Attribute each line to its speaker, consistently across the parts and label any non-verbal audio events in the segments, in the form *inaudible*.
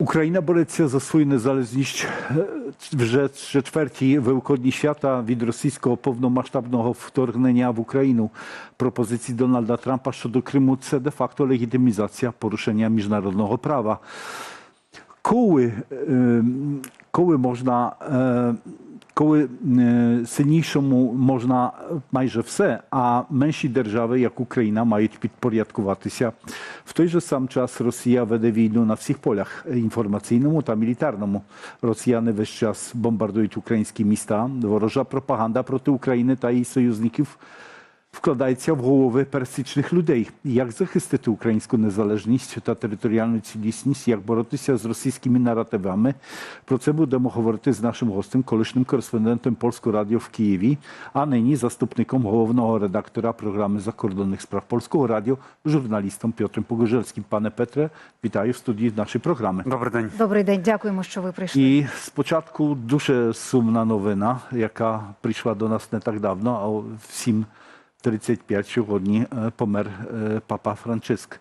Speaker 1: Україна бореться за свою незалежність е, вже четвертій великодні свята від російського повномасштабного вторгнення в Україну. Пропозиції Дональда Трампа щодо Криму це де-факто легітимізація порушення міжнародного права. Коли, е, коли можна, е, коли е, сильнішому можна майже все, а менші держави, як Україна, мають підпорядкуватися. В той же сам час Росія веде війну на всіх полях інформаційному та мілітарному. Росіяни весь час бомбардують українські міста. Ворожа пропаганда проти України та її союзників вкладається в голови пересічних людей. Як захистити українську незалежність та територіальну цілісність, як боротися з російськими наративами? Про це будемо говорити з нашим гостем, колишнім кореспондентом Польського радіо в Києві, а нині заступником головного редактора програми закордонних справ Польського радіо, журналістом Пітром Погожельським. Пане Петре, вітаю в студії нашої програми.
Speaker 2: Добрий день.
Speaker 3: Добрий день, дякуємо, що ви прийшли.
Speaker 1: І спочатку дуже сумна новина, яка прийшла до нас не так давно, а о 7.35 сьогодні е, помер е, папа Франциск.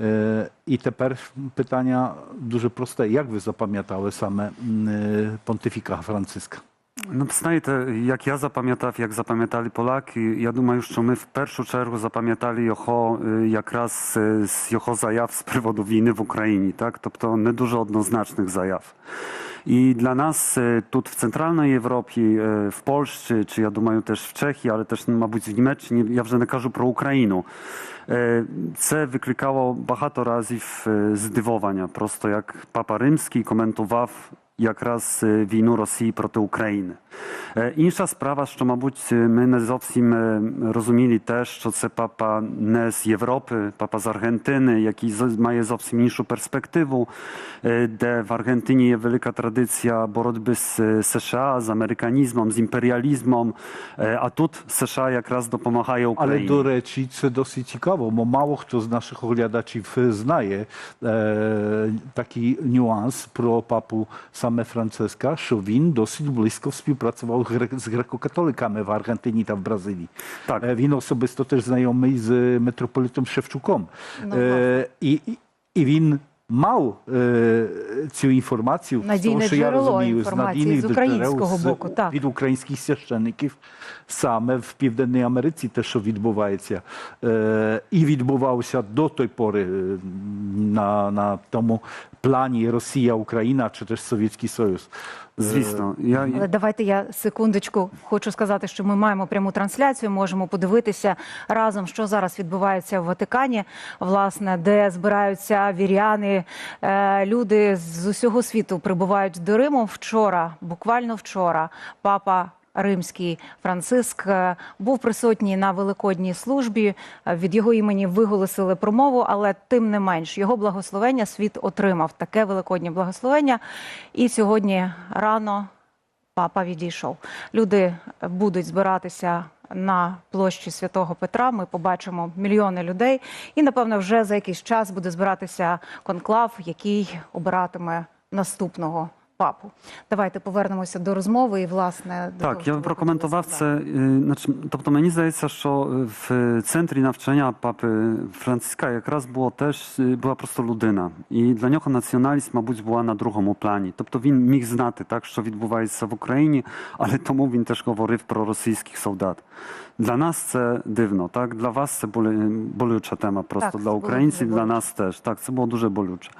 Speaker 1: Е, І тепер питання дуже просте. Як ви запам'ятали саме м, е, понтифіка Франциска?
Speaker 2: Ну, знаєте, як я запам'ятав, як запам'ятали Поляки, я думаю, що ми в першу чергу запам'ятали його е, якраз е, з його заяв з приводу війни в Україні, так? Тобто не дуже однозначних заяв. І для нас е, тут в Центральній Європі, е, в Польщі, чи я думаю теж в Чехії, але теж, мабуть, в Німеччині, я вже не кажу про Україну. Е, Це викликало багато разів е, здивування, просто як Папа Римський коментував якраз е, війну Росії проти України. Е, Інша справа, що, мабуть, е, ми не зовсім е, розуміли теж, що це папа не з Європи, папа з Аргентини, який зо- має зовсім іншу перспективу, е, де в Аргентині є велика традиція боротьби з е, США, з американізмом, з імперіалізмом, е, а тут США якраз допомагає
Speaker 1: Але
Speaker 2: Україні.
Speaker 1: до речі, це досить цікаво, бо мало хто з наших оглядачів е, знає е, такий нюанс про папу саме same Francesca, Chauvin dosyć blisko współpracował z grekokatolikami w Argentynie, tam w Brazylii. Tak.
Speaker 2: E,
Speaker 1: win osobisto też znajomy z e, metropolitą Szewczuką.
Speaker 3: No,
Speaker 1: e, I, I, i win мав е, цю інформацію, з
Speaker 3: Надійне
Speaker 1: тому що я
Speaker 3: джерело
Speaker 1: розумію,
Speaker 3: інформації
Speaker 1: надійних
Speaker 3: з українського
Speaker 1: джерел, з-
Speaker 3: боку, так.
Speaker 1: від українських священиків саме в Південній Америці, те, що відбувається, е, і відбувався до той пори е, на, на тому плані Росія, Україна чи теж Совєтський Союз.
Speaker 2: Звісно, я,
Speaker 3: Але давайте я секундочку хочу сказати, що ми маємо пряму трансляцію. Можемо подивитися разом, що зараз відбувається в Ватикані, власне, де збираються віряни. Е, Люди з усього світу прибувають до Риму. Вчора, буквально вчора, папа. Римський Франциск е, був присутній на великодній службі. Е, Від його імені виголосили промову, але тим не менш його благословення світ отримав таке великоднє благословення. І сьогодні рано папа відійшов. Люди будуть збиратися на площі Святого Петра. Ми побачимо мільйони людей, і напевно вже за якийсь час буде збиратися конклав, який обиратиме наступного. Папу, давайте повернемося до розмови і власне до того,
Speaker 2: Так,
Speaker 3: що
Speaker 2: я прокоментував це. е, тобто мені здається, що в центрі навчання папи Франциска якраз було теж е, була просто людина, і для нього націоналість, мабуть, була на другому плані. Тобто він міг знати так, що відбувається в Україні, але тому він теж говорив про російських солдат. Для нас це дивно, так для вас це болюча тема, просто
Speaker 3: Так,
Speaker 2: для українців, для нас теж. Так, це було дуже болюче.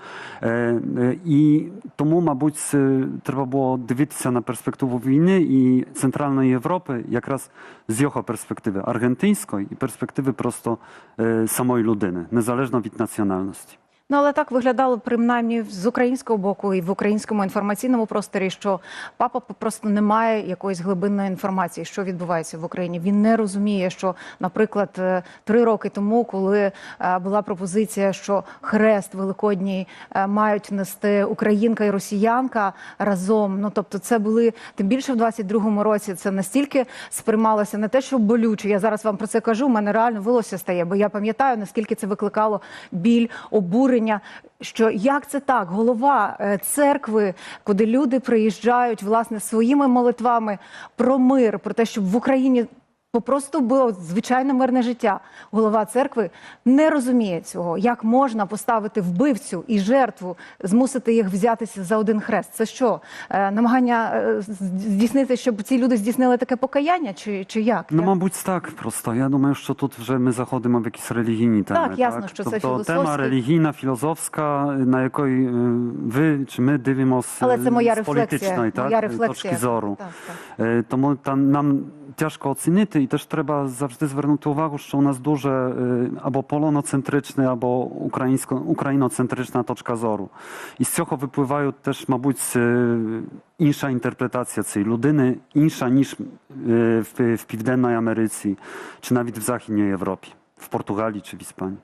Speaker 2: Е, е, і тому, мабуть, Trzeba było dywitica na perspektywę winy i centralnej Europy, jak raz z jocha perspektywy argentyńskiej i perspektywy prosto e, samej ludyny, niezależno od nacjonalności.
Speaker 3: Ну, але так виглядало принаймні з українського боку і в українському інформаційному просторі, що папа просто не має якоїсь глибинної інформації, що відбувається в Україні. Він не розуміє, що, наприклад, е, три роки тому, коли е, була пропозиція, що хрест великодній е, мають нести українка і росіянка разом. Ну тобто, це були тим більше в 22-му році. Це настільки сприймалося не те, що болюче. Я зараз вам про це кажу. У мене реально волосся стає, бо я пам'ятаю наскільки це викликало біль, обурення. Що як це так? Голова е, церкви, куди люди приїжджають власне своїми молитвами про мир, про те, щоб в Україні Попросту було звичайне мирне життя. Голова церкви не розуміє цього. Як можна поставити вбивцю і жертву, змусити їх взятися за один хрест? Це що? Е, намагання е, здійснити, щоб ці люди здійснили таке покаяння, чи, чи як?
Speaker 2: Ну, мабуть, так просто. Я думаю, що тут вже ми заходимо в якісь релігійні теми.
Speaker 3: ясно, що це
Speaker 2: тобто
Speaker 3: філософські.
Speaker 2: тема релігійна, філософська, на якої е, ви чи ми дивимося
Speaker 3: Але це моя
Speaker 2: з
Speaker 3: рефлексія.
Speaker 2: так,
Speaker 3: моя рефлексія.
Speaker 2: точки зору.
Speaker 3: Так, так.
Speaker 2: Тому там нам тяжко оцінити, і теж треба завжди звернути увагу, що у нас дуже е, або полоноцентрична, або українсько, україноцентрична точка зору. І з цього випливають теж, мабуть, е, інша інтерпретація цієї людини, інша ніж е, в, в Південній Америці, чи навіть в Західній Європі, в Португалії чи в Іспанії.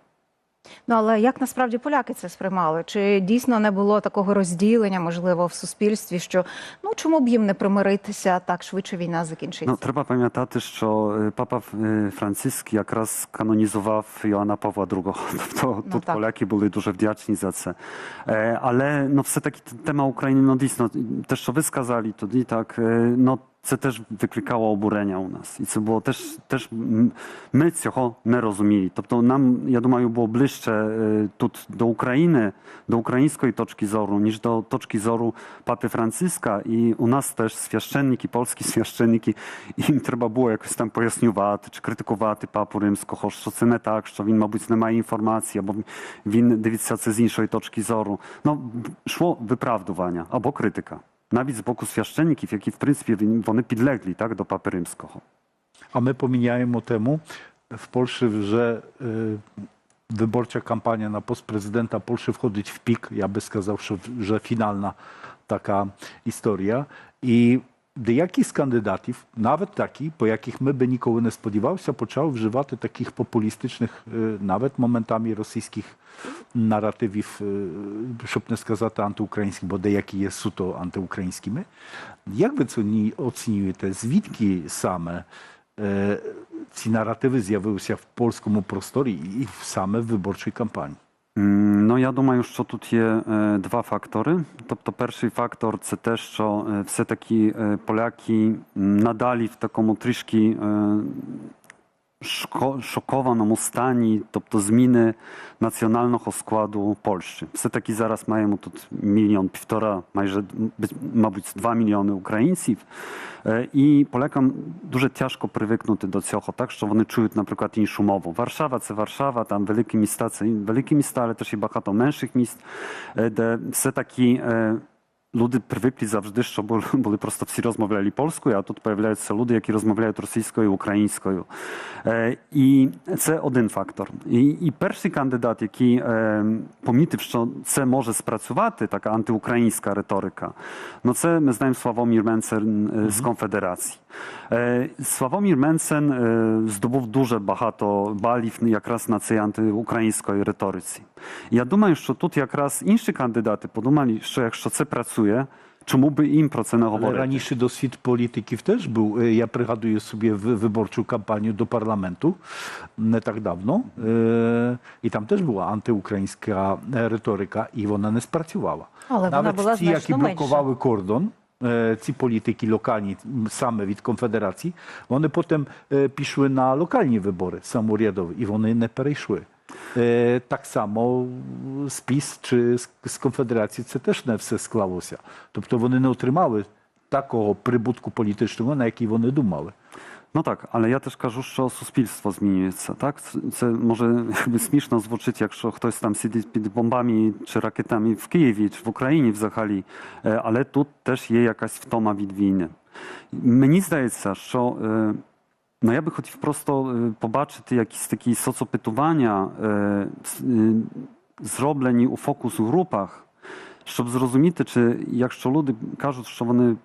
Speaker 3: Ну але як насправді поляки це сприймали? Чи дійсно не було такого розділення, можливо, в суспільстві, що ну чому б їм не примиритися так швидше війна закінчиться?
Speaker 2: Ну, треба пам'ятати, що е, папа е, Франциск якраз канонізував Йоанна Павла II. *laughs* Тобто тут
Speaker 3: так.
Speaker 2: поляки були дуже вдячні за це. Е, Але ну, все-таки тема України, ну дійсно, те, що ви сказали тоді, так, ну, це теж викликало обурення у нас. І це було теж, теж м, ми цього не розуміли. Тобто нам, я думаю, було ближче е, тут до України, до української точки зору, ніж до точки зору папи Франциска. І у нас теж священники, польські священники, *laughs* їм треба було якось там пояснювати чи критикувати папу римського, що це не так, що він, мабуть, не має інформації, або він дивиться це з іншої точки зору. Ну, йшло виправдування або критика. Навіть з боку священників, які, в принципі, він- вони підлеглі так, до папи римського.
Speaker 1: A my pomijajmy temu, w Polsce, że y, wyborcza kampania na post prezydenta Polski wchodzić w pik, ja by сказав, що, że finalna taka historia. I деякі з кандидатів, навіть такі, по яких ми би ніколи не сподівалися, почали вживати таких популістичних, е, навіть моментами російських наративів, е, щоб не сказати антиукраїнських, бо деякі є суто антиукраїнськими. Як ви це ні- оцінюєте? Звідки саме е, ці наративи з'явилися в польському просторі і саме в виборчій кампанії?
Speaker 2: М, Ну, я думаю, що тут є е, два фактори. Тобто, перший фактор це те, що е, все-таки е, поляки м, надалі в такому трішки е, шко- шокованому стані, тобто зміни національного складу Польщі. Все-таки зараз маємо тут мільйон, півтора, майже, м, być- мабуть, два мільйони українців. Е, І полякам дуже тяжко привикнути до цього, так що вони чують, наприклад, іншу мову. Варшава це Варшава, там великі міста це великі міста, але теж і багато менших міст, е, де все-таки е, люди привикли завжди, що були, *laughs* були просто всі розмовляли польською, а тут появляються люди, які розмовляють російською, українською. Е, І це один фактор. І, і перший кандидат, який е, помітив, що це може спрацювати, така антиукраїнська риторика, ну це ми знаємо Славомір Менцен е, з Конфедерації. Е, Славомір Менцен е, здобув дуже багато балів якраз на цій антиукраїнської риториці. Я думаю, що тут якраз інші кандидати подумали, що якщо це працює, чому би їм про це не
Speaker 1: Ale
Speaker 2: говорити?
Speaker 1: raniejszy doswid polityków też był. E, Ja przygaduję sobie wy- wyborczą kampanię do parlamentu nie tak dawno e, i tam też była antyukraińska e, retoryka i ona nie spracowała.
Speaker 3: Ale ona
Speaker 1: Nawet
Speaker 3: była
Speaker 1: ci, jakie
Speaker 3: znacznie mniejsza.
Speaker 1: blokowały kordon, e, ci polityki lokalni, m, same від Konfederacji, one potem e, piszły na lokalne wybory samorządowe i one nie Так само з ПІС чи з, Конфедерації це теж не все склалося. Тобто вони не отримали такого прибутку політичного, на який вони думали.
Speaker 2: Ale ja też кажу, що суспільство змінюється. Це, може смішно звучить, якщо хтось там сидить під бомбами чи ракетами в Києві чи в Україні взагалі, але тут теж є якась втома від війни. Мені здається, що ну, я би хотів просто побачити якісь такі соцопитування, зроблені у фокус-групах, щоб зрозуміти, чи якщо люди кажуть, що вони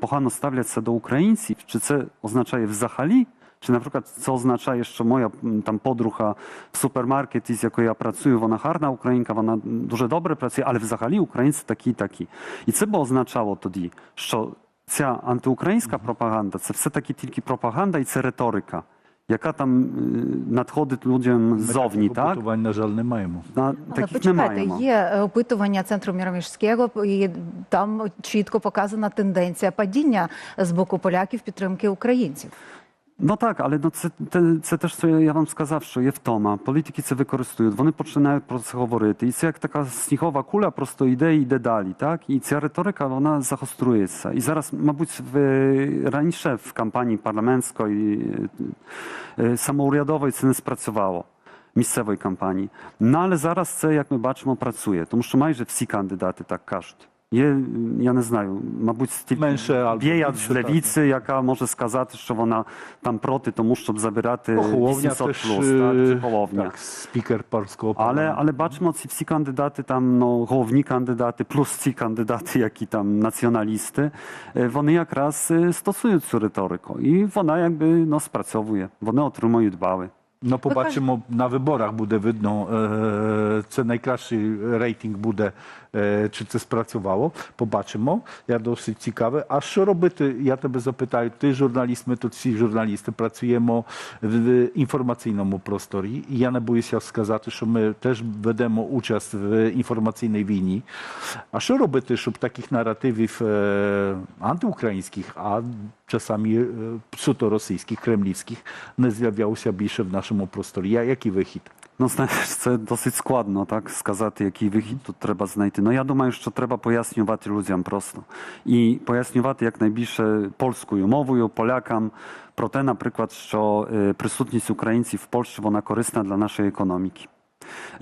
Speaker 2: погано ставляться до українців, чи це означає взагалі, чи, наприклад, це означає, що моя там подруга в супермаркеті, з якою я працюю, вона гарна українка, вона дуже добре працює, але взагалі українці такі, такі. І це б означало тоді, що ця антиукраїнська пропаганда це все-таки тільки пропаганда і це риторика, яка там е, надходить людям ззовні,
Speaker 1: таких
Speaker 2: так?
Speaker 1: опитувань, на жаль, не маємо.
Speaker 2: На,
Speaker 3: Але
Speaker 2: таких не маємо.
Speaker 3: є е, опитування центру Міроміжського, і там чітко показана тенденція падіння з боку поляків підтримки українців.
Speaker 2: Ну так, але ну це, це, це те, що я вам сказав, що є втома. Політики це використовують, вони починають про це говорити. І це як така снігова куля просто йде і йде далі. Так? І ця риторика вона загострюється. І зараз, мабуть, в, раніше в кампанії парламентської е, е, самоурядової це не спрацювало. Місцевої кампанії. Ну, але зараз це, як ми бачимо, працює, тому що майже всі кандидати так кажуть. Є, я не знаю, мабуть, тільки
Speaker 1: Менше або
Speaker 2: Біят
Speaker 1: більше,
Speaker 2: з левіці, яка може сказати, що вона там проти, тому щоб забирати
Speaker 1: Hołownia
Speaker 2: 800
Speaker 1: też,
Speaker 2: plus,
Speaker 1: e,
Speaker 2: так, чи Hołownia.
Speaker 1: tak, speaker polskiego
Speaker 2: Але,
Speaker 1: parlamentu.
Speaker 2: але бачимо, ці всі кандидати, там ну, головні кандидати, плюс ці кандидати, які *laughs* там націоналісти, е, вони якраз е, стосують цю риторику. І вона якби ну, спрацьовує. Вони отримують бали.
Speaker 1: No побачимо, на виборах буде видно, е, це найкращий рейтинг буде, е, чи це спрацювало. Побачимо. Я досить цікавий. А що робити? Я тебе запитаю, ти журналіст, ми тут всі журналісти працюємо в інформаційному просторі. І я не боюся сказати, що ми теж ведемо участь в інформаційній війні. А що робити, щоб таких наративів е, антиукраїнських, а czasami e, pseudo-rosyjskich, kremliwskich nie zjawiało się bільше в нашому просторі. Я, який вихід?
Speaker 2: Ну, знаєш, це досить складно так сказати, який вихід тут треба знайти. Ну я думаю, що треба пояснювати людям просто і пояснювати якнайбільше польською мовою, полякам про те, наприклад, що е, присутність українців в Польщі вона корисна для нашої економіки.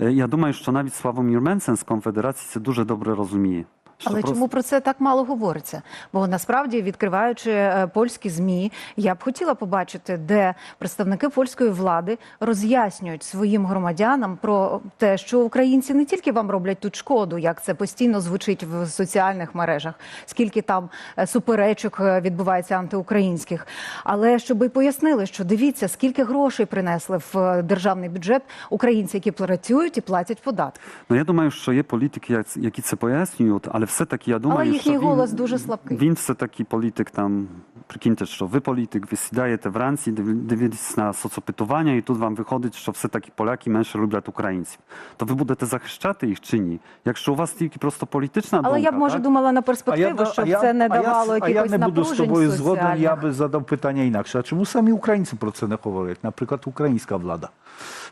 Speaker 2: Е, Я думаю, що навіть Славомір Менцен з конфедерації це дуже добре розуміє.
Speaker 3: Але
Speaker 2: просто-
Speaker 3: чому про це так мало говориться? Бо насправді, відкриваючи е, польські змі, я б хотіла побачити, де представники польської влади роз'яснюють своїм громадянам про те, що українці не тільки вам роблять тут шкоду, як це постійно звучить в соціальних мережах, скільки там е, суперечок е, відбувається антиукраїнських, але щоб і пояснили, що дивіться, скільки грошей принесли в державний бюджет українці, які працюють і платять податки.
Speaker 2: Ну я думаю, що є політики, які це пояснюють, але все-таки я думаю,
Speaker 3: Але їхній
Speaker 2: що він,
Speaker 3: голос дуже слабкий.
Speaker 2: Він все-таки політик там. Прикиньте, що ви політик, ви сідаєте вранці, див- дивитесь на соцопитування, і тут вам виходить, що все-таки поляки менше люблять українців. То ви будете захищати їх чи ні? Якщо у вас тільки просто політична
Speaker 3: Але
Speaker 2: думка,
Speaker 3: я б може
Speaker 2: так?
Speaker 3: думала на перспективу, щоб це не давало
Speaker 1: а я,
Speaker 3: якихось
Speaker 1: а я не буду з тобою згоден, я би задав питання інакше. А чому самі українці про це не говорять? Наприклад, українська влада.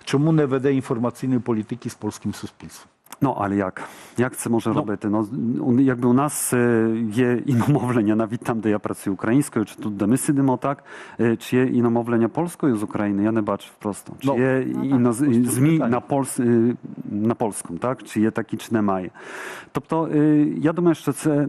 Speaker 1: Чому не веде інформаційної політики з польським суспільством?
Speaker 2: Ну, але як? Як це може робити? Ну, якби у нас є іномовлення, навіть там, де я працюю українською, чи тут, де ми сидимо, так? Чи є іномовлення польською з України? Я не бачив просто. Чи є іноз... ЗМІ на, польс... на польському, так? Чи є такі, чи немає? Тобто, я думаю, що це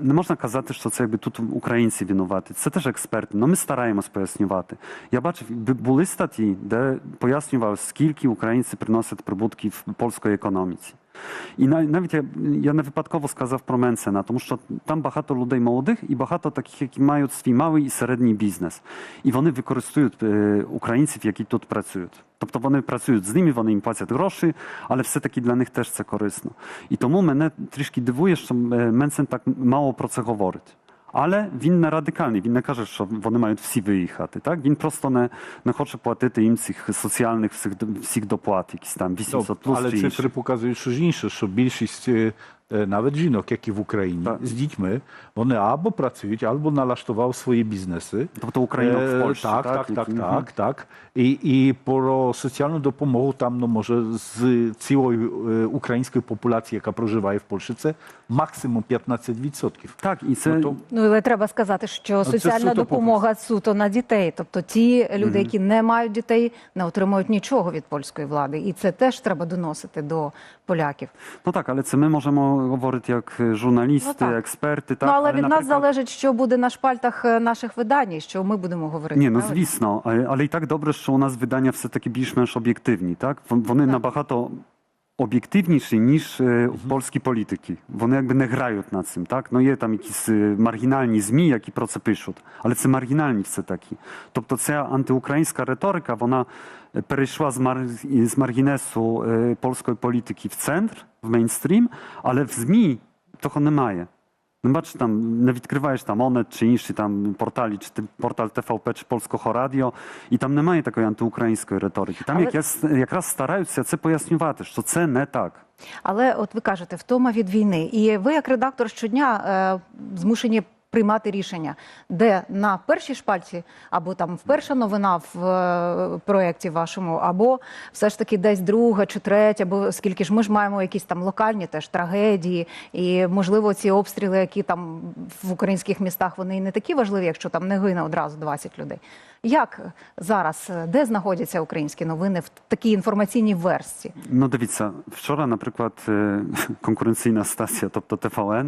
Speaker 2: не можна казати, що це якби тут українці винуваті. Це теж експерти. Ну, ми стараємось пояснювати. Я бачив, бу- були статті, де пояснював, скільки українці приносять прибутки в польської економіці. І навіть я, не випадково сказав про Менсена, тому що там багато людей молодих і багато таких, які мають свій малий і середній бізнес. І вони використовують е, українців, які тут працюють. Тобто вони працюють з ними, вони їм платять гроші, але все-таки для них теж це корисно. І тому мене трішки дивує, що е, Менсен так мало про це говорить. Але він не радикальний, він не каже, що вони мають всі виїхати. Так? Він просто не, не хоче платити їм цих соціальних всіх, всіх доплат, якісь там 800 плюс
Speaker 1: але
Speaker 2: чи інші.
Speaker 1: цифри показують щось інше, що більшість навіть жінок, які в Україні
Speaker 2: Так.
Speaker 1: з дітьми, вони або працюють, або налаштували свої бізнеси.
Speaker 2: Тобто українок
Speaker 1: Е,
Speaker 2: в Польщі,
Speaker 1: так,
Speaker 2: так?
Speaker 1: так, так. І, і про соціальну допомогу там, ну, може, з цілої української популяції, яка проживає в Польщі, це максимум 15%.
Speaker 2: Так, і це
Speaker 1: Ну, то-
Speaker 3: Ну, але треба сказати, що соціальна
Speaker 1: суто
Speaker 3: допомога суто на дітей. Тобто ті люди, які не мають дітей, не отримують нічого від польської влади. І це теж треба доносити до поляків.
Speaker 2: Ну так, але це ми можемо говорити як е, журналісти,
Speaker 3: Ну, так.
Speaker 2: експерти. Так,
Speaker 3: ну, але від нас залежить, що буде на шпальтах е, наших видань, і що ми будемо говорити.
Speaker 2: Ні, ну
Speaker 3: правильно?
Speaker 2: звісно, але, але і так добре, що у нас видання все-таки більш-менш об'єктивні. Так? Вон- Вони
Speaker 3: Так.
Speaker 2: набагато об'єктивніші, ніж е, польські політики. Вони якби не грають над цим. Так? Ну, є там якісь е, маргінальні ЗМІ, які про це пишуть, але це маргінальні все такі. Тобто ця антиукраїнська риторика, вона е, перейшла з, мар... з маргінесу е, польської політики в центр, в мейнстрім, але в ЗМІ того немає. Ну, бачиш, там не відкриваєш там Онет чи інші там порталі, чи портал ТВП чи Польського радіо, і там немає такої антиукраїнської риторики. Там
Speaker 3: Але-
Speaker 2: якраз, якраз стараються це пояснювати, що це не так.
Speaker 3: Але от ви кажете, втома від війни. І ви, як редактор щодня, е, змушені приймати рішення, де на першій шпальці, або там перша новина в е, проєкті вашому, або все ж таки десь друга чи третя, бо скільки ж ми ж маємо якісь там локальні теж трагедії, і можливо ці обстріли, які там в українських містах, вони і не такі важливі, якщо там не гине одразу 20 людей. Як зараз, е, де знаходяться українські новини в такій інформаційній версті?
Speaker 2: Ну, дивіться, вчора, наприклад, е, *laughs* конкуренційна стація, тобто е,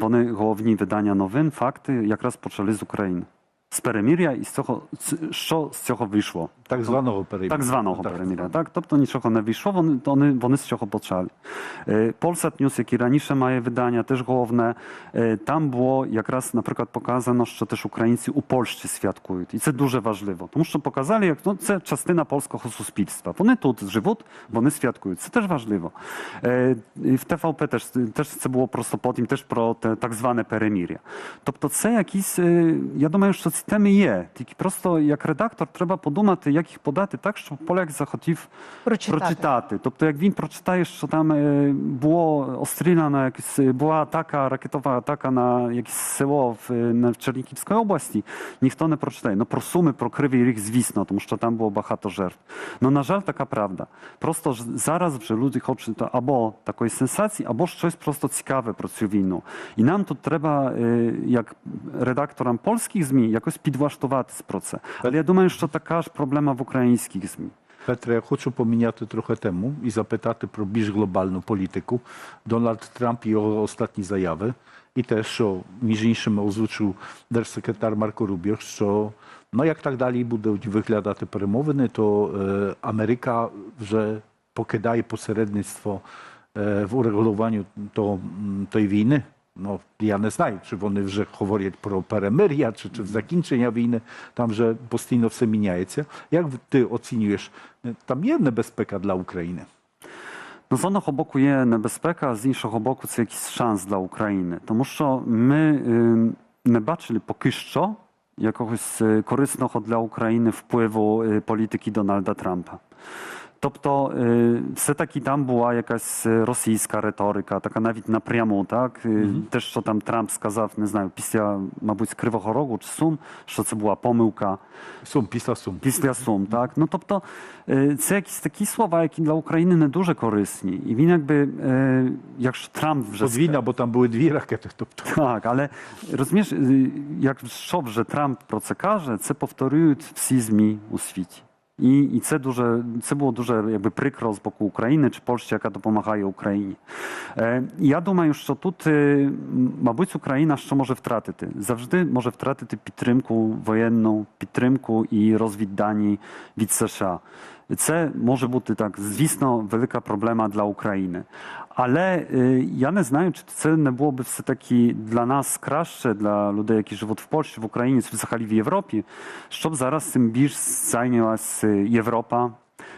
Speaker 2: вони головні видання новин, факти якраз почали з України. З перемір'я і з цього, що з цього вийшло?
Speaker 1: Так званого перемір'я.
Speaker 2: Так званого
Speaker 1: Так.
Speaker 2: перемір'я, так? Тобто нічого не вийшло, вони, вони, вони з цього почали. Е, Polsat News, які раніше має видання, теж головне, е, там було якраз, наприклад, показано, що теж українці у Польщі святкують. І це дуже важливо, тому що показали, як ну, це частина польського суспільства. Вони тут живуть, вони святкують. Це теж важливо. Е, і В ТВП теж, теж це було просто потім теж про те так зване перемір'я. Тобто це якісь, я думаю, що ці теми є. Тільки просто як редактор треба подумати, як їх подати так, щоб поляк захотів
Speaker 3: Прочитати.
Speaker 2: прочитати. Тобто, як він прочитає, що там е, було остріляно, якесь, е, була атака, ракетова атака на якесь село в, е, на- в Чернігівській області, ніхто не прочитає. Ну про суми, про кривий ріг, звісно, тому що там було багато жертв. Ну, на жаль, така правда. Просто ж зараз вже люди хочуть то або такої сенсації, або щось просто цікаве про цю війну. І нам тут треба, е, як редакторам польських ЗМІ, якось підлаштуватись про це. Але я думаю, що така ж проблема в українських ЗМІ.
Speaker 1: Петре, я хочу поміняти трохи тему і запитати про більш глобальну політику. Дональд Трамп і його останні заяви. І те, що між іншим озвучив держсекретар Марко Рубіо, що ну як так далі будуть виглядати перемовини, то е, Америка вже покидає посередництво е, в урегулюванню того, м, тої війни. Ну, я не знаю, чи вони вже говорять про перемир'я, чи, чи закінчення війни. Там вже постійно все міняється. Як ти оцінюєш, е, там є небезпека для України?
Speaker 2: Ну, з одного боку є небезпека, а з іншого боку, це якийсь шанс для України. Тому що ми е, не бачили поки що якогось е, корисного для України впливу е, політики Дональда Трампа. Тобто, е, все-таки там була якась е, російська риторика, така навіть напряму, так? Е, Те, що там Трамп сказав, не знаю, після, мабуть, з Кривого Рогу чи Сум, що це була помилка.
Speaker 1: Сум, після Сум.
Speaker 2: Після Сум, так? Ну тобто це якісь такі слова, які для України не дуже корисні. І він якби, якщо Трамп вже
Speaker 1: Подвійна, бо там були дві ракети. Тобто,
Speaker 2: так, але розумієш, якщо вже Трамп про це каже, це повторюють всі ЗМІ у світі. І, і це дуже це було дуже якби прикро з боку України чи Польщі, яка допомагає Україні. Е, я думаю, що тут, е, мабуть, Україна що може втратити? Завжди може втратити підтримку воєнну, підтримку і розвіддані від США. Це може бути так, звісно, велика проблема для України. Але е, я не знаю, чи це не було б все-таки для нас краще, для людей, які живуть в Польщі, в Україні, чи взагалі в Європі, щоб зараз цим більш зайнялася Європа.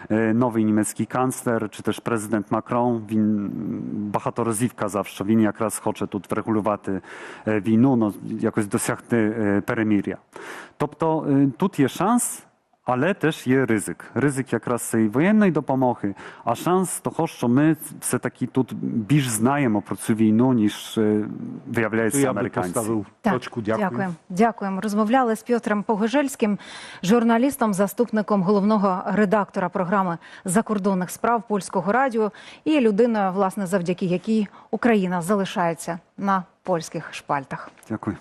Speaker 2: Е, Новий німецький канцлер, чи теж президент Макрон, він м, багато разів казав, що він якраз хоче тут врегулювати е, війну, ну, якось досягти е, перемир'я. Тобто е, тут є шанс, але теж є ризик. Ризик якраз цієї воєнної допомоги, а шанс того, що ми все-таки тут більш знаємо про цю війну, ніж е, виявляється
Speaker 1: я
Speaker 2: американці.
Speaker 1: поставив
Speaker 3: Так,
Speaker 1: точку. Дякую.
Speaker 3: Дякуємо. Дякуємо. Розмовляли з Пьотром Погожельським, журналістом, заступником головного редактора програми закордонних справ польського радіо і людиною, власне, завдяки якій Україна залишається на польських шпальтах.
Speaker 2: Дякую.